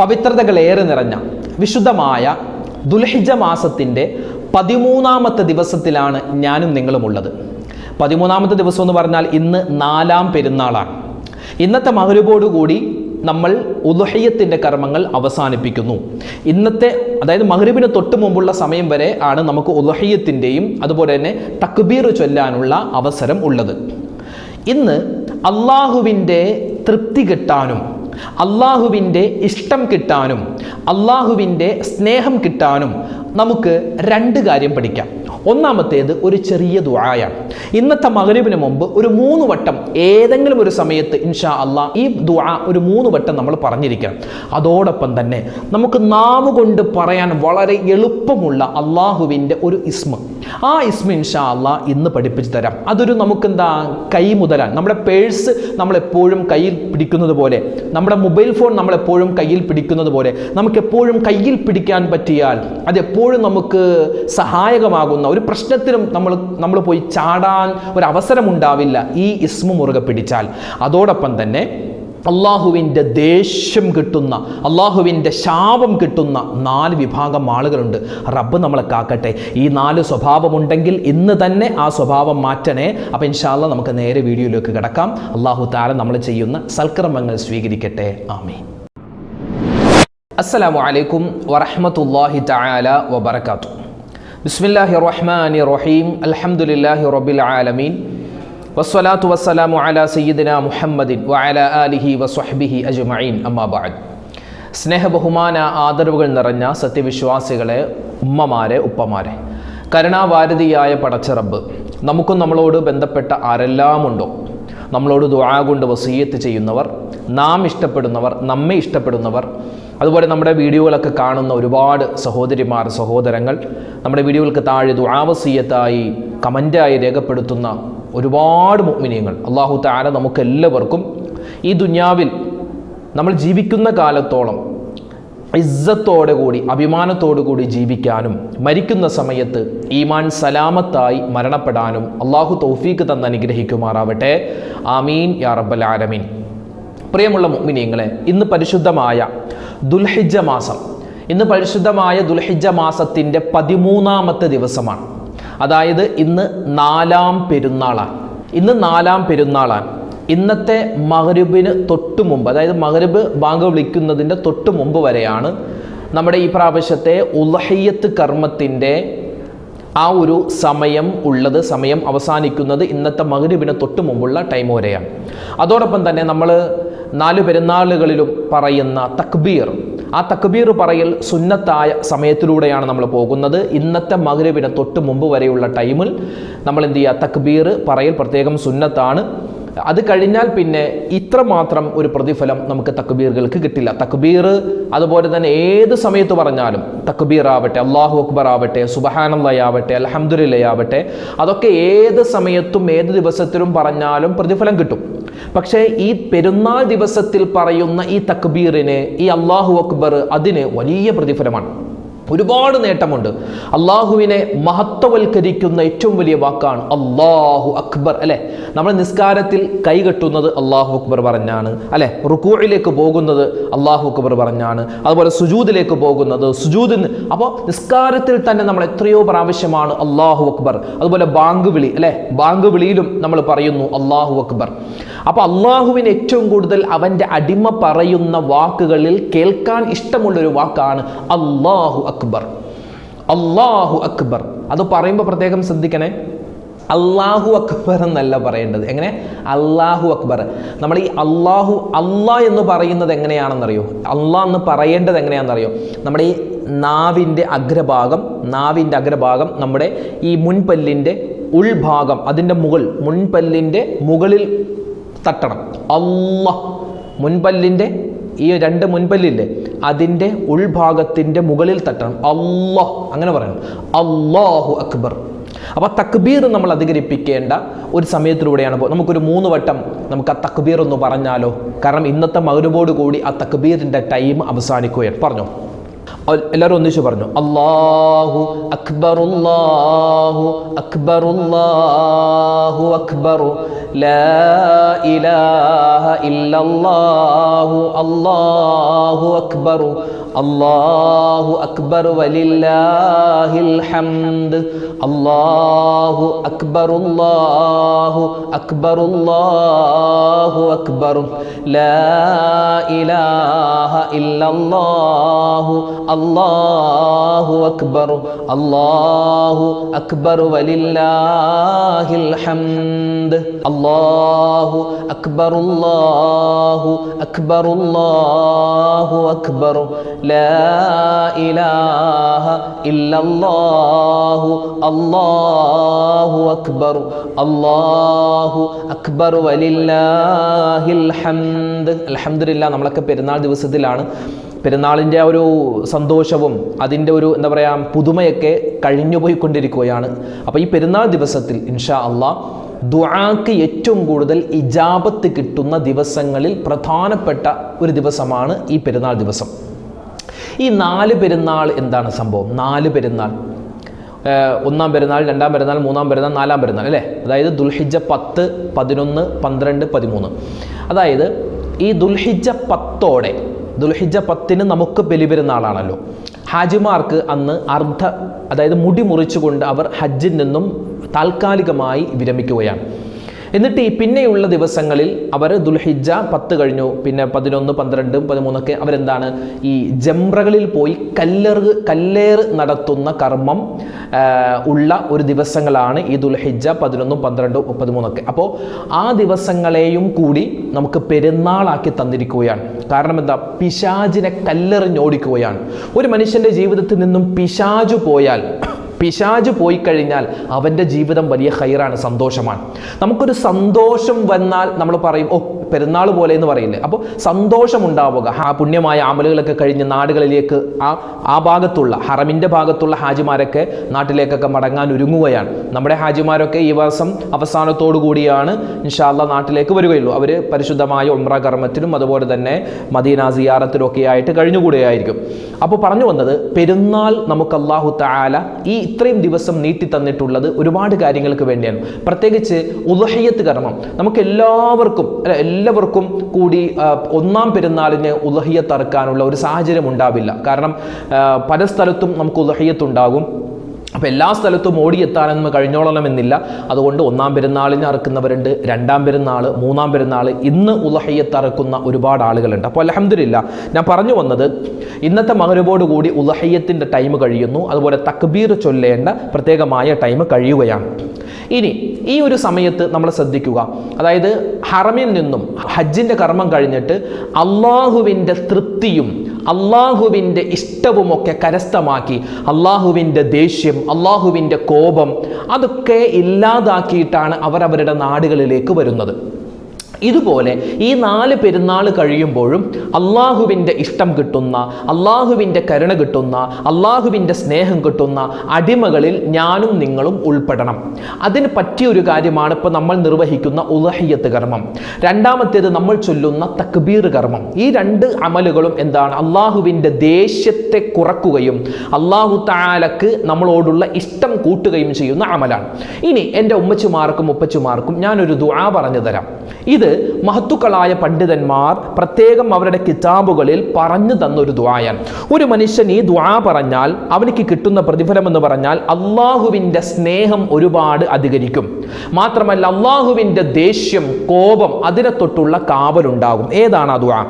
പവിത്രതകളേറെ നിറഞ്ഞ വിശുദ്ധമായ ദുൽഹിജ മാസത്തിന്റെ പതിമൂന്നാമത്തെ ദിവസത്തിലാണ് ഞാനും നിങ്ങളുമുള്ളത്. പതിമൂന്നാമത്തെ ദിവസം എന്ന് പറഞ്ഞാൽ ഇന്ന് നാലാം പെരുന്നാളാണ്. ഇന്നത്തെ മഹരുബോടുകൂടി നമ്മൾ ഉദുഹയ്യത്തിന്റെ കർമ്മങ്ങൾ അവസാനിപ്പിക്കുന്നു. ഇന്നത്തെ അതായത് മഹ്രിബിന് തൊട്ട് മുമ്പുള്ള സമയം വരെ ആണ് നമുക്ക് ഉദുഹയ്യത്തിന്റെയും അതുപോലെ തന്നെ തക്ബീർ ചൊല്ലാനുള്ള അവസരം ഉള്ളത്. ഇന്ന് അള്ളാഹുവിന്റെ തൃപ്തി കിട്ടാനും അള്ളാഹുവിന്റെ ഇഷ്ടം കിട്ടാനും അള്ളാഹുവിന്റെ സ്നേഹം കിട്ടാനും നമുക്ക് രണ്ട് കാര്യം പഠിക്കാം. ഒന്നാമത്തേത് ഒരു ചെറിയ ദുആയാണ്. ഇന്നത്തെ മകരീബിന് മുമ്പ് ഒരു മൂന്ന് വട്ടം ഏതെങ്കിലും ഒരു സമയത്ത് ഇൻഷാ അള്ളാ ഈ ദുആ ഒരു മൂന്ന് വട്ടം നമ്മൾ പറഞ്ഞിരിക്കണം. അതോടൊപ്പം തന്നെ നമുക്ക് നാവ് കൊണ്ട് പറയാൻ വളരെ എളുപ്പമുള്ള അള്ളാഹുവിന്റെ ഒരു ഇസ്മ. ആ ഇസ്മ ഇൻഷാ അള്ളാ ഇന്ന് പഠിപ്പിച്ചു തരാം. അതൊരു നമുക്കെന്താ കൈ മുതലാൻ നമ്മുടെ പേഴ്സ് നമ്മളെപ്പോഴും കയ്യിൽ പിടിക്കുന്നത് പോലെ നമ്മുടെ മൊബൈൽ ഫോൺ നമ്മളെപ്പോഴും കയ്യിൽ പിടിക്കുന്നത് പോലെ നമുക്കെപ്പോഴും കയ്യിൽ പിടിക്കാൻ പറ്റിയാൽ അതെപ്പോഴും നമുക്ക് സഹായകമാകുന്ന ഒരു പ്രശ്നത്തിനും നമ്മൾ നമ്മൾ പോയി ചാടാൻ ഒരു അവസരം ഉണ്ടാവില്ല ഈ ഇസ്മു മുറുകെ പിടിച്ചാൽ. അതോടൊപ്പം തന്നെ അള്ളാഹുവിന്റെ ദേഷ്യം കിട്ടുന്ന അള്ളാഹുവിന്റെ ശാപം കിട്ടുന്ന നാല് വിഭാഗം ആളുകളുണ്ട്. റബ്ബ് നമ്മളെ കാക്കട്ടെ. ഈ നാല് സ്വഭാവമുണ്ടെങ്കിൽ ഇന്ന് തന്നെ ആ സ്വഭാവം മാറ്റണേ. അപ്പം ഇൻഷാല്ല നമുക്ക് നേരെ വീഡിയോയിലേക്ക് കിടക്കാം. അള്ളാഹു താരം നമ്മൾ ചെയ്യുന്ന സൽക്രമങ്ങൾ സ്വീകരിക്കട്ടെ. ആമീൻ. അസ്സലാമു അലൈക്കും വറഹ്മത്തുള്ളാഹി തആല വബറകാത്തു ബിസ്മില്ലാഹി റഹ്മാനി റഹീം അലഹമുല്ലാഹി റബ്ബിൽ ആലമീൻ വസ്സലാത്തു വസ്സലാമു അല സയ്യിദിന മുഹമ്മദിൻ വഅല ആലിഹി വസ്വഹ്ബിഹി അജ്മഈൻ. സ്നേഹ ബഹുമാന ആദരവുകൾ നിറഞ്ഞ സത്യവിശ്വാസികളെ ഉമ്മമാരെ ഉപ്പമാരെ. കരുണാവാരതിയായ പടച്ചറബ് നമുക്കും നമ്മളോട് ബന്ധപ്പെട്ട ആരെല്ലാമുണ്ടോ? നമ്മളോട് ദുആ കൊണ്ട് വസീയത്ത് ചെയ്യുന്നവർ നാം ഇഷ്ടപ്പെടുന്നവർ നമ്മെ ഇഷ്ടപ്പെടുന്നവർ. അതുപോലെ നമ്മുടെ വീഡിയോകളൊക്കെ കാണുന്ന ഒരുപാട് സഹോദരിമാർ സഹോദരങ്ങൾ നമ്മുടെ വീഡിയോകൾക്ക് താഴെ ദുആവസീയത്തായി കമന്റായി രേഖപ്പെടുത്തുന്ന ഒരുപാട് മുഗ്മിനിയങ്ങൾ അള്ളാഹു താര നമുക്കെല്ലാവർക്കും ഈ ദുന്യാവിൽ നമ്മൾ ജീവിക്കുന്ന കാലത്തോളം ഇസ്സത്തോടെ കൂടി അഭിമാനത്തോടു കൂടി ജീവിക്കാനും മരിക്കുന്ന സമയത്ത് ഈമാൻ സലാമത്തായി മരണപ്പെടാനും അള്ളാഹു തൗഫീക്ക് തന്ന് അനുഗ്രഹിക്കുമാറാവട്ടെ. ആമീൻ. യാ റബ്ബൽ ആലമീൻ. പ്രിയമുള്ള മുഗ്മിനിയങ്ങളെ ഇന്ന് പരിശുദ്ധമായ ദുൽഹിജ മാസം. ഇന്ന് പരിശുദ്ധമായ ദുൽഹിജ മാസത്തിന്റെ പതിമൂന്നാമത്തെ ദിവസമാണ്. അതായത് ഇന്ന് നാലാം പെരുന്നാളാണ്. ഇന്ന് നാലാം പെരുന്നാളാണ്. ഇന്നത്തെ മഹരുബിന് തൊട്ട് മുമ്പ് അതായത് മഹരുബ് ബാങ്ക് വിളിക്കുന്നതിന്റെ തൊട്ട് മുമ്പ് വരെയാണ് നമ്മുടെ ഈ പ്രാവശ്യത്തെ ഉലഹയ്യത്ത് കർമ്മത്തിന്റെ ആ ഒരു സമയം ഉള്ളത് സമയം അവസാനിക്കുന്നത് ഇന്നത്തെ മകരുവിന് തൊട്ട് മുമ്പുള്ള ടൈം വരെയാണ്. അതോടൊപ്പം തന്നെ നമ്മൾ നാല് പെരുന്നാളുകളിലും പറയുന്ന തക്ബീർ ആ തക്ബീർ പറയൽ സുന്നത്തായ സമയത്തിലൂടെയാണ് നമ്മൾ പോകുന്നത്. ഇന്നത്തെ മകരുവിന് തൊട്ട് മുമ്പ് വരെയുള്ള ടൈമിൽ നമ്മൾ എന്ത് ചെയ്യുക? തക്ബീർ പറയൽ പ്രത്യേകം സുന്നത്താണ്. അത് കഴിഞ്ഞാൽ പിന്നെ ഇത്രമാത്രം ഒരു പ്രതിഫലം നമുക്ക് തക്ബീറുകൾക്ക് കിട്ടില്ല. തക്ബീർ അതുപോലെ തന്നെ ഏത് സമയത്ത് പറഞ്ഞാലും തക്ബീർ ആവട്ടെ അള്ളാഹു അക്ബർ ആവട്ടെ സുബഹാനല്ലയാവട്ടെ അലഹമുല്ലയാവട്ടെ അതൊക്കെ ഏത് സമയത്തും ഏത് ദിവസത്തിലും പറഞ്ഞാലും പ്രതിഫലം കിട്ടും. പക്ഷേ ഈ പെരുന്നാൾ ദിവസത്തിൽ പറയുന്ന ഈ തക്ബീറിന് ഈ അള്ളാഹു അക്ബർ അതിന് വലിയ പ്രതിഫലമാണ്. ഒരുപാട് നേട്ടമുണ്ട്. അള്ളാഹുവിനെ മഹത്വവൽക്കരിക്കുന്ന ഏറ്റവും വലിയ വാക്കാണ് അള്ളാഹു അക്ബർ അല്ലെ? നമ്മൾ നിസ്കാരത്തിൽ കൈകെട്ടുന്നത് അള്ളാഹു അക്ബർ പറഞ്ഞാണ് അല്ലെ? റുക്കൂഴിലേക്ക് പോകുന്നത് അള്ളാഹു അക്ബർ പറഞ്ഞാണ് അതുപോലെ സുജൂദിലേക്ക് പോകുന്നത് സുജൂദിന് അപ്പോൾ നിസ്കാരത്തിൽ തന്നെ നമ്മൾ എത്രയോ പ്രാവശ്യമാണ് അള്ളാഹു അക്ബർ അതുപോലെ ബാങ്ക് വിളി അല്ലെ? ബാങ്ക് വിളിയിലും നമ്മൾ പറയുന്നു അള്ളാഹു അക്ബർ. അപ്പോൾ അള്ളാഹുവിന് ഏറ്റവും കൂടുതൽ അവന്റെ അടിമ പറയുന്ന വാക്കുകളിൽ കേൾക്കാൻ ഇഷ്ടമുള്ളൊരു വാക്കാണ് അള്ളാഹു അക്ബർ. അള്ളാഹു അക്ബർ. അത് പറയുമ്പോൾ പ്രത്യേകം ശ്രദ്ധിക്കണേ. അള്ളാഹു അക്ബർ എന്നല്ല പറയേണ്ടത്. എങ്ങനെ? അള്ളാഹു അക്ബർ. നമ്മൾ ഈ അള്ളാഹു അള്ളാ എന്ന് പറയുന്നത് എങ്ങനെയാണെന്നറിയോ? അള്ളാഹ് എന്ന് പറയേണ്ടത് എങ്ങനെയാണെന്നറിയോ? നമ്മുടെ ഈ നാവിന്റെ അഗ്രഭാഗം നാവിന്റെ അഗ്രഭാഗം നമ്മുടെ ഈ മുൻപല്ലിന്റെ ഉൾഭാഗം അതിന്റെ മുകൾ മുൻപല്ലിന്റെ മുകളിൽ തട്ടണം. അല്ല. മുൻപല്ലിന്റെ ഈ രണ്ട് മുൻപല്ലില്ലേ അതിന്റെ ഉൾഭാഗത്തിന്റെ മുകളിൽ തട്ടണം. അള്ളാഹ് അങ്ങനെ പറയണം. അള്ളാഹു അക്ബർ. അപ്പോൾ തക്ബീർ നമ്മൾ അധികരിപ്പിക്കേണ്ട ഒരു സമയത്തിലൂടെയാണ് നമുക്കൊരു മൂന്ന് വട്ടം നമുക്ക് ആ തക്ബീർ ഒന്ന് പറഞ്ഞാലോ? കാരണം ഇന്നത്തെ മകരുബോട് കൂടി ആ തക്ബീറിന്റെ ടൈം അവസാനിക്കുകയാണ്. പറഞ്ഞോ? എല്ലാവരും ഒന്നിച്ച് പറഞ്ഞു അള്ളാഹു അക്ബർ അല്ലാഹു അക്ബർ അല്ലാഹു അക്ബർ ലാ ഇലാഹ ഇല്ലല്ലാഹു അല്ലാഹു അക്ബർ അല്ലാഹു അക്ബർ വലില്ലാഹിൽ ഹംദ് അല്ലാഹു അക്ബർ അല്ലാഹു അക്ബർ അല്ലാഹു അക്ബർ ലാ ഇലാഹ ഇല്ലല്ലാഹു അല്ലാഹു അക്ബർ അല്ലാഹു അക്ബർ വലില്ലാഹിൽ ഹംദ്. അല്ലാഹു അക്ബർ അല്ലാഹു അക്ബർ അല്ലാഹു അക്ബർ ലാ ഇലാഹ ഇല്ലല്ലാഹു അല്ലാഹു അക്ബർ അല്ലാഹു അക്ബർ വലില്ലാഹിൽ ഹംദ്. അൽഹംദുലില്ലാ നമ്മളൊക്കെ പെരുന്നാൾ ദിവസത്തിലാണ്. പെരുന്നാളിന്റെ ആ ഒരു സന്തോഷവും അതിന്റെ ഒരു എന്താ പറയുക പുതുമയൊക്കെ കഴിഞ്ഞു പോയിക്കൊണ്ടിരിക്കുകയാണ്. അപ്പോൾ ഈ പെരുന്നാൾ ദിവസത്തിൽ ഇൻഷാ അള്ളാഹ് ദുആക്ക് ഏറ്റവും കൂടുതൽ ഇജാബത്ത് കിട്ടുന്ന ദിവസങ്ങളിൽ പ്രധാനപ്പെട്ട ഒരു ദിവസമാണ് ഈ പെരുന്നാൾ ദിവസം. ഈ നാല് പെരുന്നാൾ എന്താണ് സംഭവം? നാല് പെരുന്നാൾ. ഒന്നാം പെരുന്നാൾ രണ്ടാം പെരുന്നാൾ മൂന്നാം പെരുന്നാൾ നാലാം പെരുന്നാൾ അല്ലേ? അതായത് ദുൽഹിജ പത്ത് പതിനൊന്ന് പന്ത്രണ്ട് പതിമൂന്ന്. അതായത് ഈ ദുൽഹിജ പത്തോടെ ദുൽഹിജ പത്തിന് നമുക്ക് ബലിപെരുന്നാളാണല്ലോ ഹാജിമാർക്ക് അന്ന് അർദ്ധ അതായത് മുടി മുറിച്ചുകൊണ്ട് അവർ ഹജ്ജിൽ നിന്നും താൽക്കാലികമായി വിരമിക്കുകയാണ്. എന്നിട്ട് ഈ പിന്നെയുള്ള ദിവസങ്ങളിൽ അവർ ദുൽഹിജ പത്ത് കഴിഞ്ഞു. പിന്നെ പതിനൊന്ന് പന്ത്രണ്ട് പതിമൂന്നൊക്കെ അവരെന്താണ്? ഈ ജംറകളിൽ പോയി കല്ലേറ് കല്ലേറ് നടത്തുന്ന കർമ്മം ഉള്ള ഒരു ദിവസങ്ങളാണ് ഈ ദുൽഹിജ പതിനൊന്നും പന്ത്രണ്ടും പതിമൂന്നൊക്കെ. അപ്പോൾ ആ ദിവസങ്ങളെയും കൂടി നമുക്ക് പെരുന്നാളാക്കി തന്നിരിക്കുകയാണ്. കാരണം എന്താ? പിശാജിനെ കല്ലെറിഞ്ഞോടിക്കുകയാണ് ഒരു മനുഷ്യന്റെ ജീവിതത്തിൽ നിന്നും പിശാജു പോയാൽ പിശാജ് പോയി കഴിഞ്ഞാൽ അവന്റെ ജീവിതം വലിയ ഹൈറാണ് സന്തോഷമാണ്. നമുക്കൊരു സന്തോഷം വന്നാൽ നമ്മൾ പറയും ഓ പെരുന്നാൾ പോലെ എന്ന് പറയില്ലേ? അപ്പോൾ സന്തോഷമുണ്ടാവുക. ആ പുണ്യമായ അമലുകളൊക്കെ കഴിഞ്ഞ് നാടുകളിലേക്ക് ആ ആ ഭാഗത്തുള്ള ഹറമിന്റെ ഭാഗത്തുള്ള ഹാജിമാരൊക്കെ നാട്ടിലേക്കൊക്കെ മടങ്ങാൻ ഒരുങ്ങുകയാണ്. നമ്മുടെ ഹാജിമാരൊക്കെ ഈ വർഷം അവസാനത്തോടു കൂടിയാണ് ഇൻഷാല്ല നാട്ടിലേക്ക് വരികയുള്ളൂ. അവർ പരിശുദ്ധമായ ഉംറ കർമ്മത്തിലും അതുപോലെ തന്നെ മദീന സിയാറത്തിലും ഒക്കെ ആയിട്ട് കഴിഞ്ഞുകൂടുകയായിരിക്കും അപ്പോൾ പറഞ്ഞു വന്നത് പെരുന്നാൾ നമുക്ക് അള്ളാഹു താല ഈ ഇത്രയും ദിവസം നീട്ടി തന്നിട്ടുള്ളത് ഒരുപാട് കാര്യങ്ങൾക്ക് വേണ്ടിയാണ്. പ്രത്യേകിച്ച് ഉദഹയ്യത്ത് കർമ്മം. നമുക്ക് എല്ലാവർക്കും അല്ല, എല്ലാവർക്കും കൂടി ഒന്നാം പെരുന്നാളിന് ഉലഹിയത്ത് അറക്കാനുള്ള ഒരു സാഹചര്യം ഉണ്ടാവില്ല. കാരണം പല സ്ഥലത്തും നമുക്ക് ഉലഹിയത്ത് ഉണ്ടാകും. അപ്പോൾ എല്ലാ സ്ഥലത്തും ഓടിയെത്താനൊന്നും കഴിഞ്ഞോളണമെന്നില്ല. അതുകൊണ്ട് ഒന്നാം പെരുന്നാളിന് അറക്കുന്നവരുണ്ട് രണ്ടാം പെരുന്നാൾ മൂന്നാം പെരുന്നാൾ ഇന്ന് ഉലഹയ്യത്ത് അറക്കുന്ന ഒരുപാട് ആളുകളുണ്ട്. അപ്പോൾ അലഹമില്ല ഞാൻ പറഞ്ഞു വന്നത് ഇന്നത്തെ മകരവോടുകൂടി ഉലഹയ്യത്തിന്റെ ടൈം കഴിയുന്നു. അതുപോലെ തക്ബീർ ചൊല്ലേണ്ട പ്രത്യേകമായ ടൈം കഴിയുകയാണ്. ഇനി ഈ ഒരു സമയത്ത് നമ്മൾ ശ്രദ്ധിക്കുക. അതായത് ഹറമിൽ നിന്നും ഹജ്ജിന്റെ കർമ്മം കഴിഞ്ഞിട്ട് അള്ളാഹുവിന്റെ തൃപ്തിയും അള്ളാഹുവിന്റെ ഇഷ്ടവുമൊക്കെ കരസ്ഥമാക്കി അള്ളാഹുവിന്റെ ദേഷ്യം അള്ളാഹുവിന്റെ കോപം അതൊക്കെ ഇല്ലാതാക്കിയിട്ടാണ് അവർ അവരുടെ നാടുകളിലേക്ക് വരുന്നത്. ഇതുപോലെ ഈ നാല് പെരുന്നാൾ കഴിയുമ്പോഴും അള്ളാഹുവിന്റെ ഇഷ്ടം കിട്ടുന്ന അള്ളാഹുവിന്റെ കരുണ കിട്ടുന്ന അള്ളാഹുവിന്റെ സ്നേഹം കിട്ടുന്ന അടിമകളിൽ ഞാനും നിങ്ങളും ഉൾപ്പെടണം. അതിന് പറ്റിയൊരു കാര്യമാണ് ഇപ്പോൾ നമ്മൾ നിർവഹിക്കുന്ന ഉലഹിയത്ത് കർമ്മം. രണ്ടാമത്തേത് നമ്മൾ ചൊല്ലുന്ന തക്ബീർ കർമ്മം. ഈ രണ്ട് അമലുകളും എന്താണ്? അള്ളാഹുവിന്റെ ദേഷ്യത്തെ കുറക്കുകയും അള്ളാഹു താലക്ക് നമ്മളോടുള്ള ഇഷ്ടം കൂട്ടുകയും ചെയ്യുന്ന അമലാണ്. ഇനി എന്റെ ഉമ്മച്ചുമാർക്കും ഉപ്പച്ചുമാർക്കും ഞാനൊരു ദുആ പറഞ്ഞു തരാം. ഇത് മഹത്തുക്കളായ പണ്ഡിതന്മാർ പ്രത്യേകം അവരുടെ കിതാബുകളിൽ പറഞ്ഞു തന്നൊരു ദ്വായാണ് ഒരു മനുഷ്യൻ ഈ ദ്വാ പറഞ്ഞാൽ അവനിക്ക് കിട്ടുന്ന പ്രതിഫലം എന്ന് പറഞ്ഞാൽ അള്ളാഹുവിന്റെ സ്നേഹം ഒരുപാട് അധികരിക്കും. മാത്രമല്ല അള്ളാഹുവിന്റെ ദേഷ്യം കോപം അതിനെ തൊട്ടുള്ള കാവലുണ്ടാകും. ഏതാണ് ആ ദ്വാ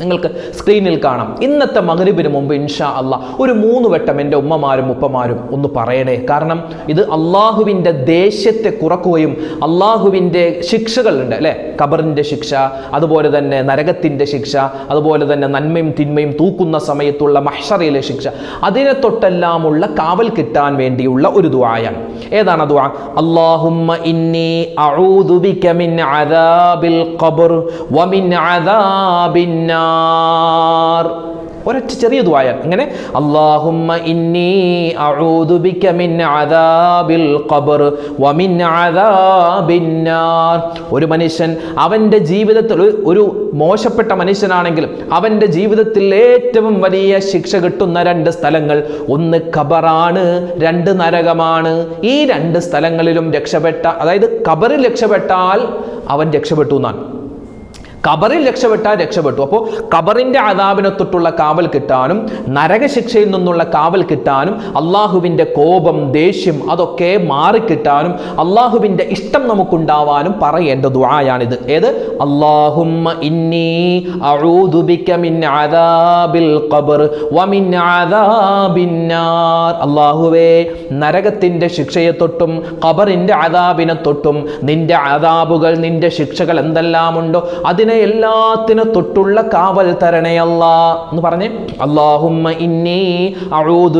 നിങ്ങൾക്ക് സ്ക്രീനിൽ കാണാം. ഇന്നത്തെ മകരിബിന് മുമ്പ് ഇൻഷാ അല്ല ഒരു മൂന്ന് വട്ടം എന്റെ ഉമ്മമാരും ഉപ്പമാരും ഒന്ന് പറയണേ. കാരണം ഇത് അള്ളാഹുവിന്റെ ദേഷ്യത്തെ കുറക്കുകയും അള്ളാഹുവിന്റെ ശിക്ഷകളുണ്ട് അല്ലേ? കബറിന്റെ ശിക്ഷ അതുപോലെ തന്നെ നരകത്തിന്റെ ശിക്ഷ അതുപോലെ തന്നെ നന്മയും തിന്മയും തൂക്കുന്ന സമയത്തുള്ള മഹ്ഷറയിലെ ശിക്ഷ. അതിനെ തൊട്ടെല്ലാമുള്ള കാവൽ കിട്ടാൻ വേണ്ടിയുള്ള ഒരു ദുആയാണ്. ഏതാണ് ദുആ? അല്ലാഹുമ്മ ഇന്നി അഊദു ബിക മിൻ അദാബിൽ ഖബർ വമിൻ അദാബിൻ നാർ ഒരൊറ്റ ചെറിയ ദുവായ ഇങ്ങനെ അല്ലാഹുമ്മ ഇന്നി അഊദു ബിക മിൻ അദാബിൽ ഒരു മനുഷ്യൻ അവന്റെ ജീവിതത്തിൽ ഒരു മോശപ്പെട്ട മനുഷ്യനാണെങ്കിലും അവന്റെ ജീവിതത്തിൽ ഏറ്റവും വലിയ ശിക്ഷ കിട്ടുന്ന രണ്ട് സ്ഥലങ്ങൾ. ഒന്ന് ഖബറാണ് രണ്ട് നരകമാണ്. ഈ രണ്ട് സ്ഥലങ്ങളിലും രക്ഷപ്പെട്ട അതായത് ഖബറിൽ രക്ഷപ്പെട്ടാൽ അവൻ രക്ഷപ്പെട്ടു എന്നാണ്. കബറിൽ രക്ഷപ്പെട്ടാൽ രക്ഷപ്പെട്ടു. അപ്പോൾ കബറിന്റെ അതാപിനെ തൊട്ടുള്ള കാവൽ കിട്ടാനും നരകശിക്ഷയിൽ നിന്നുള്ള കാവൽ കിട്ടാനും അള്ളാഹുവിന്റെ കോപം ദേഷ്യം അതൊക്കെ മാറിക്കിട്ടാനും അള്ളാഹുവിന്റെ ഇഷ്ടം നമുക്കുണ്ടാവാനും പറയേണ്ട ദുആയാണിത്. ഏത്? അള്ളാഹുമ്മ ഇന്നി മിൻ അദാബിൽ ഖബർ വമിൻ അദാബിൻ നാർ. അള്ളാഹുവേ നരകത്തിന്റെ ശിക്ഷയെ തൊട്ടും ഖബറിന്റെ അദാബിനെ തൊട്ടും നിന്റെ അദാബുകൾ നിന്റെ ശിക്ഷകൾ എന്തെല്ലാമുണ്ടോ അതിനെ എല്ലാത്തിനെ തൊട്ടുള്ള കാവൽ തരണേ അല്ലാ എന്ന് പറഞ്ഞേ അല്ലാഹുമ്മ ഇന്നി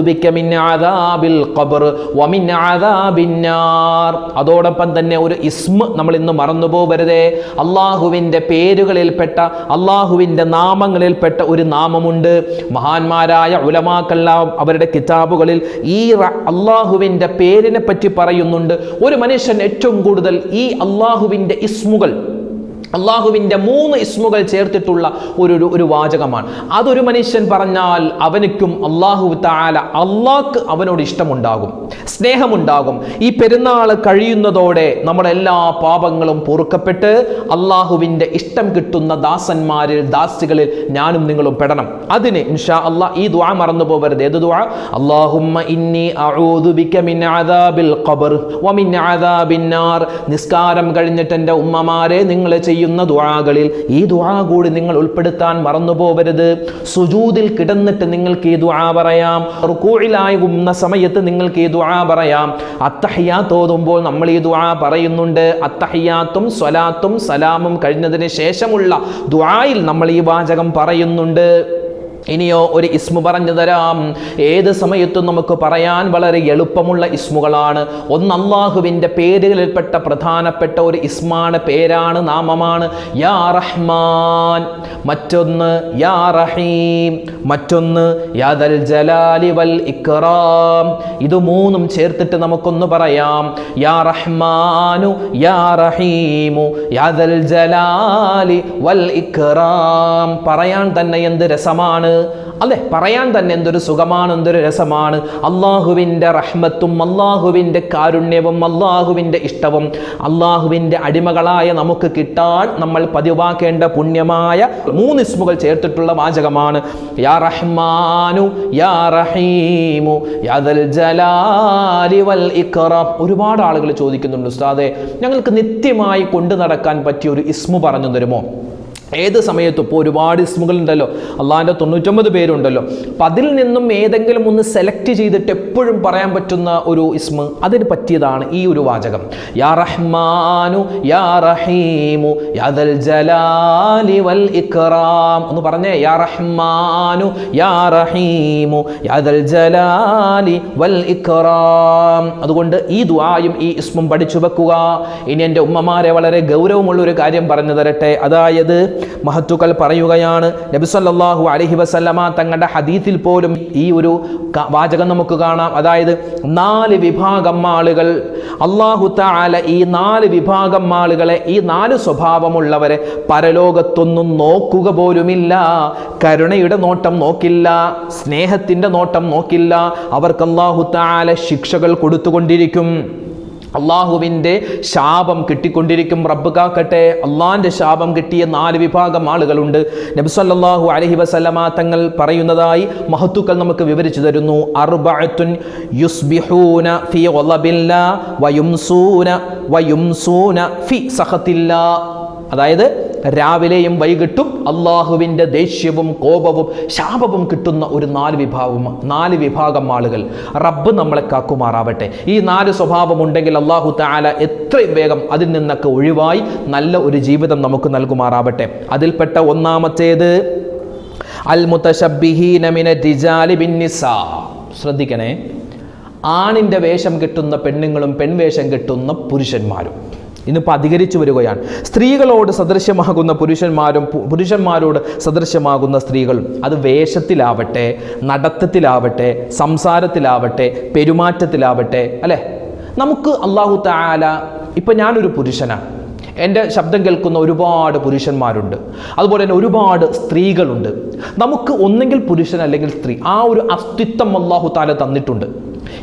ബിക മിൻ അദാബിൽ ഖബർ വമിൻ ആദാബിന്നാർ നാർ. അതോടൊപ്പം തന്നെ ഒരു ഇസ്മ നമ്മൾ ഇന്ന് മറന്നു പോകരുതേ അള്ളാഹുവിന്റെ പേരുകളിൽപ്പെട്ട അള്ളാഹുവിന്റെ നാമങ്ങളിൽപ്പെട്ട ഒരു നാമമുണ്ട്. മഹാന്മാരായ ഉലമാക്കെല്ലാം അവരുടെ കിതാബുകളിൽ ഈ അള്ളാഹുവിന്റെ പേരിനെ പറ്റി പറയുന്നുണ്ട്. ഒരു മനുഷ്യൻ ഏറ്റവും കൂടുതൽ ഈ അള്ളാഹുവിന്റെ ഇസ്മുകൾ അള്ളാഹുവിന്റെ മൂന്ന് ഇസ്മുകൾ ചേർത്തിട്ടുള്ള ഒരു ഒരു- വാചകമാണ്. അതൊരു മനുഷ്യൻ പറഞ്ഞാൽ അവനക്കും അള്ളാഹു താല അള്ളാഹ്ക്ക് അവനോട് ഇഷ്ടമുണ്ടാകും സ്നേഹമുണ്ടാകും. ഈ പെരുന്നാൾ കഴിയുന്നതോടെ നമ്മുടെ എല്ലാ പാപങ്ങളും പൊറുക്കപ്പെട്ട് അള്ളാഹുവിന്റെ ഇഷ്ടം കിട്ടുന്ന ദാസന്മാരിൽ ദാസികളിൽ ഞാനും നിങ്ങളും പെടണം. അതിന് ഇൻഷാ അള്ളാഹ് ഈ ദുആ മറന്നു പോകരുത് ഏത് ദുആ? അള്ളാഹുമ്മ ഇന്നി മിൻ ഖബർ വമിൻ അദാബിൻ നാർ. നിസ്കാരം കഴിഞ്ഞിട്ട് എന്റെ ഉമ്മമാരെ നിങ്ങൾ ചെയ്യുന്ന ദുആകളിൽ ഈ ദുആ കൂടി നിങ്ങൾ ഉൾപ്പെടുത്താൻ മറന്നുപോകരുത് സുജൂദിൽ കിടന്നിട്ട് നിങ്ങൾക്ക് ഈ ദുആ പറയാം. റുക്കൂഴിലാകുന്ന സമയത്ത് നിങ്ങൾക്ക് ഈ ദുആ പറയാം. അത്തഹിയാത്ത് ഓതുമ്പോൾ നമ്മൾ ഈ ദുആ പറയുന്നുണ്ട്. അത്തഹിയാത്തും സ്വലാത്തും സലാമും കഴിഞ്ഞതിന് ശേഷമുള്ള ദുആയിൽ നമ്മൾ ഈ വാചകം പറയുന്നുണ്ട്. ഇനിയോ ഒരു ഇസ്മു പറഞ്ഞു തരാം. ഏത് സമയത്തും നമുക്ക് പറയാൻ വളരെ എളുപ്പമുള്ള ഇസ്മുകളാണ്. ഒന്ന് അള്ളാഹുവിന്റെ പേരുകളിൽപ്പെട്ട പ്രധാനപ്പെട്ട ഒരു ഇസ്മാണ് പേരാണ് നാമമാണ് യാ റഹ്മാൻ. മറ്റൊന്ന് യാ റഹീം. മറ്റൊന്ന് യാദൽ ജലാലി വൽ ഇക്റാം. ഇത് മൂന്നും ചേർത്തിട്ട് നമുക്കൊന്ന് പറയാം. യാ റഹ്മാനു യാ റഹീമു യാദൽ ജലാലി വൽ ഇക്റാം. പറയാൻ തന്നെ എന്ത് രസമാണ്? അല്ലെ? പറയാൻ തന്നെ എന്തൊരു സുഖമാണ് എന്തൊരു രസമാണ്. അള്ളാഹുവിന്റെ റഹ്മത്തും അള്ളാഹുവിന്റെ കാരുണ്യവും അള്ളാഹുവിന്റെ ഇഷ്ടവും അള്ളാഹുവിന്റെ അടിമകളായ നമുക്ക് കിട്ടാൻ നമ്മൾ പതിവാക്കേണ്ട പുണ്യമായ മൂന്ന് ഇസ്മുകൾ ചേർത്തിട്ടുള്ള വാചകമാണ്. യാ റഹ്മാനു യാ റഹീമു ജലാലി വൽ ഇക്റാം ഒരുപാട് ആളുകൾ ചോദിക്കുന്നുണ്ട് ഉസ്താദെ ഞങ്ങൾക്ക് നിത്യമായി കൊണ്ടു നടക്കാൻ പറ്റിയ ഒരു ഇസ്മു പറഞ്ഞു തരുമോ? ഏത് സമയത്തും ഇപ്പോൾ ഒരുപാട് ഇസ്മുകൾ ഉണ്ടല്ലോ. അള്ളാഹിന്റെ തൊണ്ണൂറ്റൊമ്പത് പേരുണ്ടല്ലോ. അപ്പം അതിൽ നിന്നും ഏതെങ്കിലും ഒന്ന് സെലക്ട് ചെയ്തിട്ട് എപ്പോഴും പറയാൻ പറ്റുന്ന ഒരു ഇസ്മ അതിന് പറ്റിയതാണ് ഈ ഒരു വാചകം. യാ റഹ്മാനു യാ റഹീമു യാദൽ ജലാലി വൽ ഇക്റാം എന്ന് പറഞ്ഞേ. യാ റഹ്മാനു യാ റഹീമു യാദൽ ജലാലി വൽ ഇക്റാം അതുകൊണ്ട് ഈ ദുആയും ഈ ഇസ്മും പഠിച്ചു വെക്കുക. ഇനി എന്റെ ഉമ്മമാരെ വളരെ ഗൗരവമുള്ള ഒരു കാര്യം പറഞ്ഞു തരട്ടെ. അതായത് മഹത്തുക്കൾ പറയുകയാണ് നബി സല്ലല്ലാഹു അലൈഹി വസല്ലമ തങ്ങളുടെ ഹദീത്തിൽ പോലും ഈ ഒരു വാചകം നമുക്ക് കാണാം. അതായത് നാല് വിഭാഗം ആളുകൾ അള്ളാഹു താല ഈ നാല് വിഭാഗം ആളുകളെ ഈ നാല് സ്വഭാവമുള്ളവരെ പരലോകത്തൊന്നും നോക്കുക പോലുമില്ല. കരുണയുടെ നോട്ടം നോക്കില്ല സ്നേഹത്തിന്റെ നോട്ടം നോക്കില്ല. അവർക്ക് അള്ളാഹു താല ശിക്ഷകൾ കൊടുത്തുകൊണ്ടിരിക്കും. അള്ളാഹുവിന്റെ ശാപം കിട്ടിക്കൊണ്ടിരിക്കും. റബ്ബ് കാക്കട്ടെ അള്ളാഹിന്റെ ശാപം കിട്ടിയ നാല് വിഭാഗം ആളുകളുണ്ട്. നബി സല്ലല്ലാഹു അലൈഹി വസല്ലമ തങ്ങൾ പറയുന്നതായി മഹത്തുക്കൾ നമുക്ക് വിവരിച്ചു തരുന്നു. അർബഅത്തുൻ യുസ്ബിഹൂന ഫി വയുംസൂന വയുംസൂന ഫി സഖത്തില്ലാ. അതായത് രാവിലെയും വൈകിട്ടും അള്ളാഹുവിന്റെ ദേഷ്യവും കോപവും ശാപവും കിട്ടുന്ന ഒരു നാല് വിഭാഗം നാല് വിഭാഗം ആളുകൾ. റബ്ബ് നമ്മളെ കാക്കുമാറാവട്ടെ. ഈ നാല് സ്വഭാവം ഉണ്ടെങ്കിൽ അള്ളാഹു താല എത്രയും വേഗം അതിൽ നിന്നൊക്കെ ഒഴിവായി നല്ല ഒരു ജീവിതം നമുക്ക് നൽകുമാറാവട്ടെ. അതിൽപ്പെട്ട ഒന്നാമത്തേത് അൽ ശ്രദ്ധിക്കണേ. ആണിന്റെ വേഷം കിട്ടുന്ന പെണ്ണുങ്ങളും പെൺവേഷം കിട്ടുന്ന പുരുഷന്മാരും. ഇന്നിപ്പോൾ അധികരിച്ചു വരികയാണ്. സ്ത്രീകളോട് സദൃശ്യമാകുന്ന പുരുഷന്മാരും പുരുഷന്മാരോട് സദൃശ്യമാകുന്ന സ്ത്രീകളും അത് വേഷത്തിലാവട്ടെ നടത്തത്തിലാവട്ടെ സംസാരത്തിലാവട്ടെ പെരുമാറ്റത്തിലാവട്ടെ അല്ലേ? നമുക്ക് അള്ളാഹു താല ഇപ്പം ഞാനൊരു പുരുഷനാണ്. എന്റെ ശബ്ദം കേൾക്കുന്ന ഒരുപാട് പുരുഷന്മാരുണ്ട്. അതുപോലെ തന്നെ ഒരുപാട് സ്ത്രീകളുണ്ട്. നമുക്ക് ഒന്നെങ്കിൽ പുരുഷൻ അല്ലെങ്കിൽ സ്ത്രീ. ആ ഒരു അസ്തിത്വം അള്ളാഹു താല തന്നിട്ടുണ്ട്.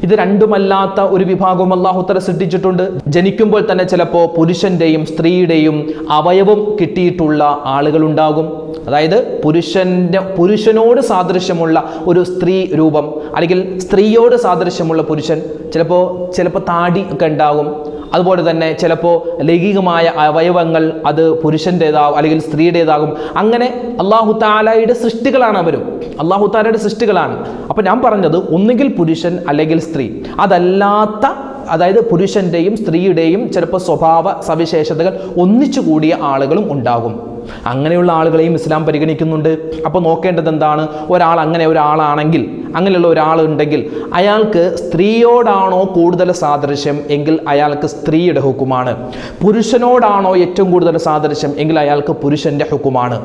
ഇത് രണ്ടുമല്ലാത്ത ഒരു വിഭാഗവും അള്ളാഹുത്തല സൃഷ്ടിച്ചിട്ടുണ്ട്. ജനിക്കുമ്പോൾ തന്നെ ചിലപ്പോൾ പുരുഷന്റെയും സ്ത്രീയുടെയും അവയവം കിട്ടിയിട്ടുള്ള ആളുകളുണ്ടാകും. അതായത് പുരുഷന്റെ പുരുഷനോട് സാദൃശ്യമുള്ള ഒരു സ്ത്രീ രൂപം അല്ലെങ്കിൽ സ്ത്രീയോട് സാദൃശ്യമുള്ള പുരുഷൻ ചിലപ്പോൾ ചിലപ്പോൾ താടി ഒക്കെ ഉണ്ടാകും. അതുപോലെ തന്നെ ചിലപ്പോൾ ലൈംഗികമായ അവയവങ്ങൾ അത് പുരുഷന്റേതാവും അല്ലെങ്കിൽ സ്ത്രീയുടേതാകും. അങ്ങനെ അള്ളാഹു താലയുടെ സൃഷ്ടികളാണ് അവരും. അള്ളാഹു താലയുടെ സൃഷ്ടികളാണ്. അപ്പം ഞാൻ പറഞ്ഞത് ഒന്നുകിൽ പുരുഷൻ അല്ലെങ്കിൽ സ്ത്രീ. അതല്ലാത്ത അതായത് പുരുഷന്റെയും സ്ത്രീയുടെയും ചിലപ്പോൾ സ്വഭാവ സവിശേഷതകൾ ഒന്നിച്ചു കൂടിയ ആളുകളും ഉണ്ടാകും. അങ്ങനെയുള്ള ആളുകളെയും ഇസ്ലാം പരിഗണിക്കുന്നുണ്ട്. അപ്പോൾ നോക്കേണ്ടത് എന്താണ് ഒരാൾ അങ്ങനെ ഒരാളാണെങ്കിൽ അങ്ങനെയുള്ള ഒരാൾ ഉണ്ടെങ്കിൽ അയാൾക്ക് സ്ത്രീയോടാണോ കൂടുതൽ സാദൃശ്യം എങ്കിൽ അയാൾക്ക് സ്ത്രീയുടെ ഹുക്കുമാണ്. പുരുഷനോടാണോ ഏറ്റവും കൂടുതൽ സാദൃശ്യം എങ്കിൽ അയാൾക്ക് പുരുഷന്റെ ഹുക്കുമാണ്.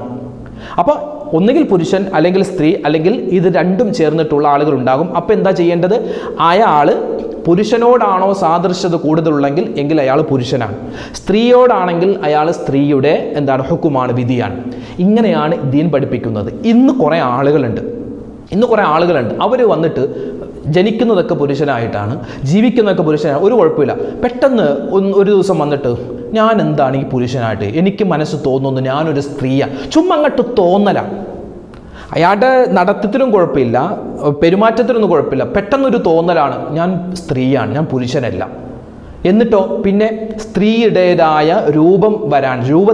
അപ്പോൾ ഒന്നുകിൽ പുരുഷൻ അല്ലെങ്കിൽ സ്ത്രീ അല്ലെങ്കിൽ ഇത് രണ്ടും ചേർന്നിട്ടുള്ള ആളുകൾ ഉണ്ടാകും അപ്പോൾ എന്താ ചെയ്യേണ്ടത്? അയാൾ പുരുഷനോടാണോ സാദൃശ്യത കൂടുതലുള്ളെങ്കിൽ എങ്കിൽ അയാൾ പുരുഷനാണ്. സ്ത്രീയോടാണെങ്കിൽ അയാൾ സ്ത്രീയുടെ എന്താണ് ഹുക്കുമാണ് വിധിയാണ്. ഇങ്ങനെയാണ് ദീൻ പഠിപ്പിക്കുന്നത്. ഇന്ന് കുറേ ആളുകളുണ്ട്. ഇന്ന് കുറേ ആളുകളുണ്ട്. അവർ വന്നിട്ട് ജനിക്കുന്നതൊക്കെ പുരുഷനായിട്ടാണ് ജീവിക്കുന്നതൊക്കെ പുരുഷനാണ്. ഒരു കുഴപ്പമില്ല. പെട്ടെന്ന് ഒരു ദിവസം വന്നിട്ട് ഞാൻ എന്താണ് ഈ പുരുഷനായിട്ട്? എനിക്ക് മനസ്സ് തോന്നുന്നു ഞാനൊരു സ്ത്രീയാണ് ചുമ്മാ അങ്ങോട്ട് തോന്നലാണ് അയാളുടെ നടത്തത്തിനും കുഴപ്പമില്ല പെരുമാറ്റത്തിനൊന്നും കുഴപ്പമില്ല. പെട്ടെന്നൊരു തോന്നലാണ് ഞാൻ സ്ത്രീയാണ് ഞാൻ പുരുഷനല്ല. എന്നിട്ടോ പിന്നെ സ്ത്രീയുടേതായ രൂപം വരാൻ രൂപ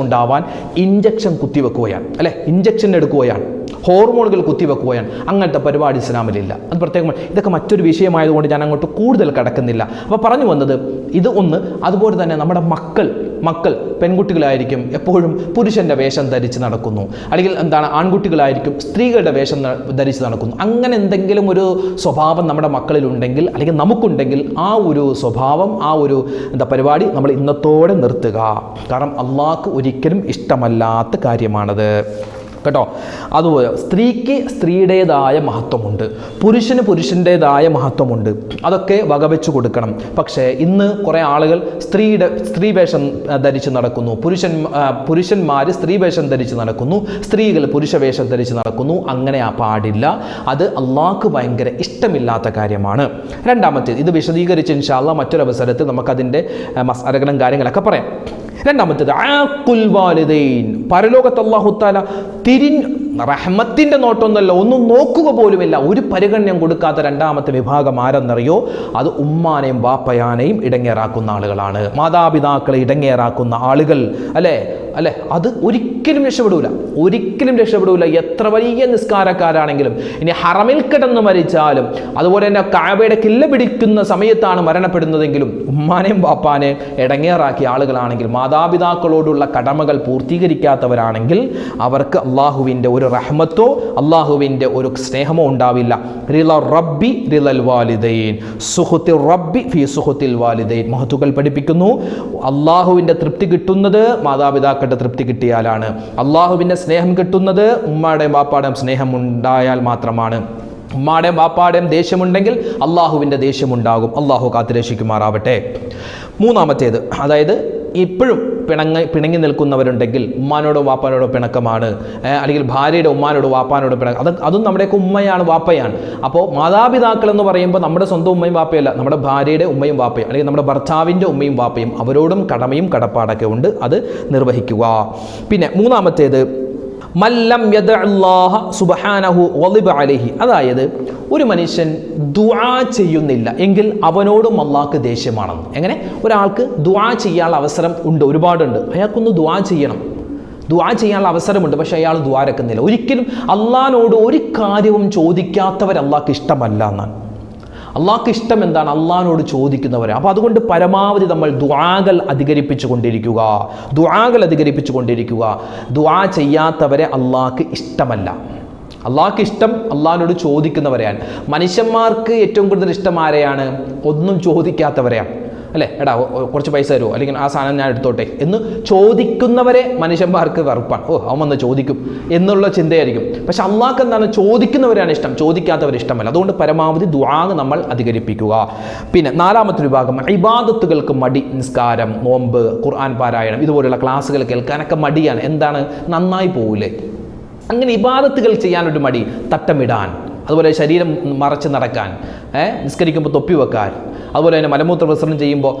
ഉണ്ടാവാൻ ഇഞ്ചക്ഷൻ കുത്തിവെക്കുകയാണ്. അല്ലെ? ഇഞ്ചക്ഷൻ എടുക്കുകയാണ്. ഹോർമോണുകൾ കുത്തിവെക്കുകയാണ്. അങ്ങനത്തെ പരിപാടി ഇസ്ലാമിലില്ല. അത് പ്രത്യേകം ഇതൊക്കെ മറ്റൊരു വിഷയമായതുകൊണ്ട് ഞാൻ അങ്ങോട്ട് കൂടുതൽ കടക്കുന്നില്ല. അപ്പോൾ പറഞ്ഞു വന്നത് ഇത് ഒന്ന് അതുപോലെ തന്നെ നമ്മുടെ മക്കൾ മക്കൾ പെൺകുട്ടികളായിരിക്കും. എപ്പോഴും പുരുഷന്റെ വേഷം ധരിച്ച് നടക്കുന്നു. അല്ലെങ്കിൽ എന്താണ് ആൺകുട്ടികളായിരിക്കും സ്ത്രീകളുടെ വേഷം ധരിച്ച് നടക്കുന്നു. അങ്ങനെ എന്തെങ്കിലും ഒരു സ്വഭാവം നമ്മുടെ മക്കളിലുണ്ടെങ്കിൽ അല്ലെങ്കിൽ നമുക്കുണ്ടെങ്കിൽ ആ ഒരു സ്വഭാവം ആ ഒരു എന്താ പരിപാടി നമ്മൾ ഇന്നത്തോടെ നിർത്തുക. കാരണം അള്ളാഹ്ക്ക് ഒരിക്കലും ഇഷ്ടമല്ലാത്ത കാര്യമാണത്. കേട്ടോ. അതുപോലെ സ്ത്രീക്ക് സ്ത്രീയുടേതായ മഹത്വമുണ്ട്. പുരുഷന് പുരുഷന്റേതായ മഹത്വമുണ്ട്. അതൊക്കെ വകവെച്ച് കൊടുക്കണം. പക്ഷേ ഇന്ന് കുറേ ആളുകൾ സ്ത്രീയുടെ സ്ത്രീ വേഷം ധരിച്ച് നടക്കുന്നു. പുരുഷൻ പുരുഷന്മാർ സ്ത്രീ വേഷം ധരിച്ച് നടക്കുന്നു. സ്ത്രീകൾ പുരുഷ വേഷം ധരിച്ച് നടക്കുന്നു. അങ്ങനെ ആ പാടില്ല. അത് അള്ളാഹ്ക്ക് ഭയങ്കര ഇഷ്ടമില്ലാത്ത കാര്യമാണ്. രണ്ടാമത്തേത് ഇത് വിശദീകരിച്ച് ഇൻഷാല്ല മറ്റൊരവസരത്തിൽ നമുക്കതിന്റെ മസാലകളും കാര്യങ്ങളൊക്കെ പറയാം. രണ്ടാമത്തേത് ആക്കുൽ വാലിദൈൻ. പരലോകത്ത് അള്ളാഹുത്താല തിരിൻ റഹ്മത്തിന്റെ നോട്ടമൊന്നുമല്ല ഒന്നും നോക്കുക പോലുമില്ല. ഒരു പരിഗണ്യം കൊടുക്കാത്ത രണ്ടാമത്തെ വിഭാഗം ആരെന്നറിയോ? അത് ഉമ്മാനെയും വാപ്പയാനെയും ഇടങ്ങേറാക്കുന്ന ആളുകളാണ്. മാതാപിതാക്കളെ ഇടങ്ങേറാക്കുന്ന ആളുകൾ അല്ലേ? അല്ലേ? അത് ഒരിക്കലും രക്ഷപ്പെടൂല. ഒരിക്കലും രക്ഷപ്പെടൂല. എത്ര വലിയ നിസ്കാരക്കാരാണെങ്കിലും. ഇനി ഹറമിൽ കിടന്ന് മരിച്ചാലും അതുപോലെ തന്നെ കാവയുടെ കില്ല പിടിക്കുന്ന സമയത്താണ് മരണപ്പെടുന്നതെങ്കിലും ഉമ്മാനെയും ബാപ്പാനെയും ഇടങ്ങേറാക്കിയ ആളുകളാണെങ്കിൽ മാതാപിതാക്കളോടുള്ള കടമകൾ പൂർത്തീകരിക്കാത്തവരാണെങ്കിൽ അവർക്ക് അള്ളാഹുവിന്റെ ഒരു റഹ്മത്തോ അള്ളാഹുവിന്റെ ഒരു സ്നേഹമോ ഉണ്ടാവില്ല. റില റബ്ബി റിലൽ വാലിദൈൻ. സുഹുത്തിൽ റബ്ബി ഫി സുഹുത്തിൽ വാലിദൈൻ. മഹത്തുക്കൾ പഠിപ്പിക്കുന്നു. അള്ളാഹുവിന്റെ തൃപ്തി കിട്ടുന്നത് മാതാപിതാക്കളുടെ തൃപ്തി കിട്ടിയാലാണ്. അള്ളാഹുവിന്റെ സ്നേഹം കിട്ടുന്നത് ഉമ്മയുടെയും ബാപ്പാടെയും സ്നേഹം ഉണ്ടായാൽ മാത്രമാണ്. ഉമ്മാടെയും ബാപ്പാടെയും ദേഷ്യമുണ്ടെങ്കിൽ അള്ളാഹുവിന്റെ ദേഷ്യമുണ്ടാകും. അള്ളാഹു കാത്തുരക്ഷിക്കുമാറാവട്ടെ. മൂന്നാമത്തേത് അതായത് ഇപ്പോഴും പിണങ്ങി പിണങ്ങി നിൽക്കുന്നവരുണ്ടെങ്കിൽ ഉമ്മാനോടോ വാപ്പാനോടോ പിണക്കമാണ്. അല്ലെങ്കിൽ ഭാര്യയുടെ ഉമ്മാനോട് വാപ്പാനോട് പിണക്കം അത് അതും നമ്മുടെയൊക്കെ ഉമ്മയാണ് വാപ്പയാണ്. അപ്പോൾ മാതാപിതാക്കൾ എന്ന് പറയുമ്പോൾ നമ്മുടെ സ്വന്തം ഉമ്മയും വാപ്പയല്ല നമ്മുടെ ഭാര്യയുടെ ഉമ്മയും വാപ്പയും അല്ലെങ്കിൽ നമ്മുടെ ഭർത്താവിന്റെ ഉമ്മയും വാപ്പയും അവരോടും കടമയും കടപ്പാടൊക്കെ ഉണ്ട് അത് നിർവഹിക്കുക. പിന്നെ മൂന്നാമത്തേത് മല്ലം യദ അല്ലാഹ സുബ്ഹാനഹു വലിബ് അലൈഹി. അതായത് ഒരു മനുഷ്യൻ ദുആ ചെയ്യുന്നില്ല. എങ്കിൽ അവനോടും അള്ളാഹ്ക്ക് ദേഷ്യമാണെന്ന്. എങ്ങനെ? ഒരാൾക്ക് ദുആ ചെയ്യാനുള്ള അവസരം ഉണ്ട് ഒരുപാടുണ്ട്. അയാൾക്കൊന്ന് ദുആ ചെയ്യണം. ദുആ ചെയ്യാനുള്ള അവസരമുണ്ട് പക്ഷെ അയാൾ ദ്വാരക്കുന്നില്ല ഒരിക്കലും അള്ളാഹിനോട് ഒരു കാര്യവും ചോദിക്കാത്തവർ അള്ളാഹ്ക്ക് ഇഷ്ടമല്ല എന്നാണ്. അള്ളാഹ്ക്ക് ഇഷ്ടം എന്താണ്? അള്ളാഹിനോട് ചോദിക്കുന്നവരെ. അപ്പോൾ അതുകൊണ്ട് പരമാവധി നമ്മൾ ദുആകൾ അധികരിപ്പിച്ചു കൊണ്ടിരിക്കുക ദുആകൾ അധികരിപ്പിച്ചു കൊണ്ടിരിക്കുക ദുആ ചെയ്യാത്തവരെ അള്ളാഹ്ക്ക് ഇഷ്ടമല്ല. അള്ളാഹ്ക്ക് ഇഷ്ടം അള്ളാഹിനോട് ചോദിക്കുന്നവരെയാണ്. മനുഷ്യന്മാർക്ക് ഏറ്റവും കൂടുതൽ ഇഷ്ടം ആരെയാണ്? ഒന്നും ചോദിക്കാത്തവരെയാണ്. അല്ലേ? എടാ കുറച്ച് പൈസ തരുമോ അല്ലെങ്കിൽ ആ സാധനം ഞാൻ എടുത്തോട്ടെ എന്ന് ചോദിക്കുന്നവരെ മനുഷ്യന്മാർക്ക് വെറുപ്പാണ്. ഓ അവൻ വന്ന് ചോദിക്കും എന്നുള്ള ചിന്തയായിരിക്കും. പക്ഷെ അള്ളാഹ്ക്ക് എന്താണ്? ചോദിക്കുന്നവരാണ് ഇഷ്ടം. ചോദിക്കാത്തവർ ഇഷ്ടമല്ല. അതുകൊണ്ട് പരമാവധി ദ്വാങ് നമ്മൾ അധികരിപ്പിക്കുക. പിന്നെ നാലാമത്തെ വിഭാഗം ഇബാദത്തുകൾക്ക് മടി നിസ്കാരം നോമ്പ് ഖുർആൻ പാരായണം ഇതുപോലുള്ള ക്ലാസ്സുകൾ കേൾക്കാനൊക്കെ മടിയാണ്. എന്താണ്? നന്നായി പോവില്ലേ? അങ്ങനെ ഇബാദത്തുകൾ ചെയ്യാനൊരു മടി തട്ടമിടാൻ. അതുപോലെ ശരീരം മറച്ച് നടക്കാൻ. നിസ്കരിക്കുമ്പോൾ തൊപ്പി വെക്കാൻ. അതുപോലെ തന്നെ മലമൂത്ര വിസർജനം ചെയ്യുമ്പോൾ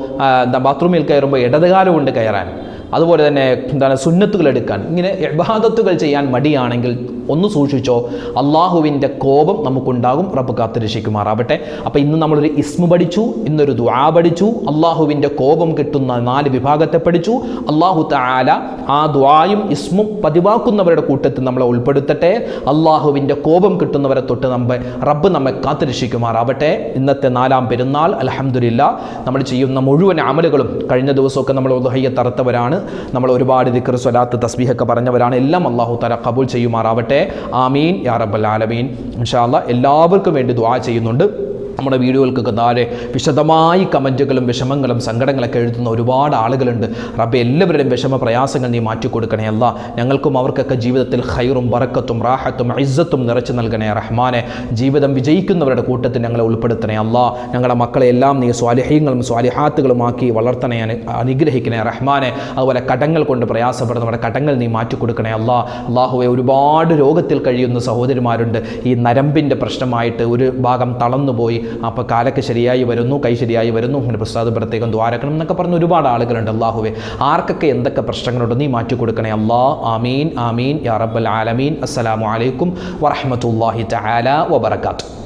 എന്താ ബാത്റൂമിൽ കയറുമ്പോൾ ഇടതുകാലം കൊണ്ട് കയറാൻ. അതുപോലെ തന്നെ എന്താണ് സുന്നത്തുകൾ എടുക്കാൻ. ഇങ്ങനെ ഇബാദത്തുകൾ ചെയ്യാൻ മടിയാണെങ്കിൽ ഒന്ന് സൂക്ഷിച്ചോ അള്ളാഹുവിന്റെ കോപം നമുക്കുണ്ടാകും റബ്ബ് കാത്തുരക്ഷിക്കുമാറാവട്ടെ അപ്പോൾ ഇന്ന് നമ്മളൊരു ഇസ്മു പഠിച്ചു ഇന്നൊരു ദുആ പഠിച്ചു അള്ളാഹുവിന്റെ കോപം കിട്ടുന്ന നാല് വിഭാഗത്തെ പഠിച്ചു. അള്ളാഹു താല ആ ദ്വായും ഇസ്മും പതിവാക്കുന്നവരുടെ കൂട്ടത്തിൽ നമ്മളെ ഉൾപ്പെടുത്തട്ടെ. അള്ളാഹുവിന്റെ കോപം കിട്ടുന്നവരെ തൊട്ട് നമ്മെ റബ്ബ് നമ്മെ കാത്തുരക്ഷിക്കുമാറാവട്ടെ ഇന്നത്തെ നാലാം പെരുന്നാൾ അലഹമുല്ല നമ്മൾ ചെയ്യുന്ന മുഴുവൻ അമലുകളും കഴിഞ്ഞ ദിവസമൊക്കെ നമ്മൾ ഉദഹയ്യ തറുത്തവരാണ്. നമ്മൾ ഒരുപാട് ദിക്കർ സ്വലാത്ത് തസ്ബീഹൊക്കെ പറഞ്ഞവരാണ്. എല്ലാം അള്ളാഹു തല കബൂൽ ചെയ്യുമാറാവട്ടെ. ആമീൻ. യാ റബ്ബൽ ആലമീൻ. ഇൻഷാല്ല എല്ലാവർക്കും വേണ്ടി ദുആ ചെയ്യുന്നുണ്ട്. നമ്മുടെ വീഡിയോകൾക്കൊക്കെ താഴെ വിശദമായി കമന്റുകളും വിഷമങ്ങളും സങ്കടങ്ങളൊക്കെ എഴുതുന്ന ഒരുപാട് ആളുകളുണ്ട്. റബ്ബെ എല്ലാവരുടെയും വിഷമ പ്രയാസങ്ങൾ നീ മാറ്റിക്കൊടുക്കണേ അല്ല. ഞങ്ങൾക്കും അവർക്കൊക്കെ ജീവിതത്തിൽ ഹൈറും ബറക്കത്തും റാഹത്തും ഇസ്സത്തും നിറച്ചു നൽകണേ റഹ്മാനെ. ജീവിതം വിജയിക്കുന്നവരുടെ കൂട്ടത്തിൽ ഞങ്ങളെ ഉൾപ്പെടുത്തണേ അല്ല. ഞങ്ങളുടെ മക്കളെ എല്ലാം നീ സ്വാലിഹ്യങ്ങളും സ്വാലിഹാത്തുകളുമാക്കി വളർത്തണേ അനു- അനുഗ്രഹിക്കണേ റഹ്മാനെ. അതുപോലെ കടങ്ങൾ കൊണ്ട് പ്രയാസപ്പെടുന്നവരുടെ കടങ്ങൾ നീ മാറ്റിക്കൊടുക്കണേ അല്ല. അള്ളാഹുവെ ഒരുപാട് രോഗത്തിൽ കഴിയുന്ന സഹോദരിമാരുണ്ട്. ഈ നരമ്പിന്റെ പ്രശ്നമായിട്ട് ഒരു ഭാഗം തളർന്നുപോയി അപ്പോൾ കാലൊക്കെ ശരിയായി വരുന്നു കൈ ശരിയായി വരുന്നു അങ്ങനെ പ്രസാദ് പ്രത്യേകം ദ്വാരക്കണം എന്നൊക്കെ പറഞ്ഞ് ഒരുപാട് ആളുകളുണ്ട്. അള്ളാഹുവെ ആർക്കൊക്കെ എന്തൊക്കെ പ്രശ്നങ്ങളുണ്ട് നീ മാറ്റി കൊടുക്കണേ? അള്ളാ ആമീൻ ആമീൻ യാ റബ്ബൽ ആലമീൻ. അസ്സലാമു അലൈക്കും വറഹ്മത്തുള്ളാഹി തആല വബറകാതുഹു.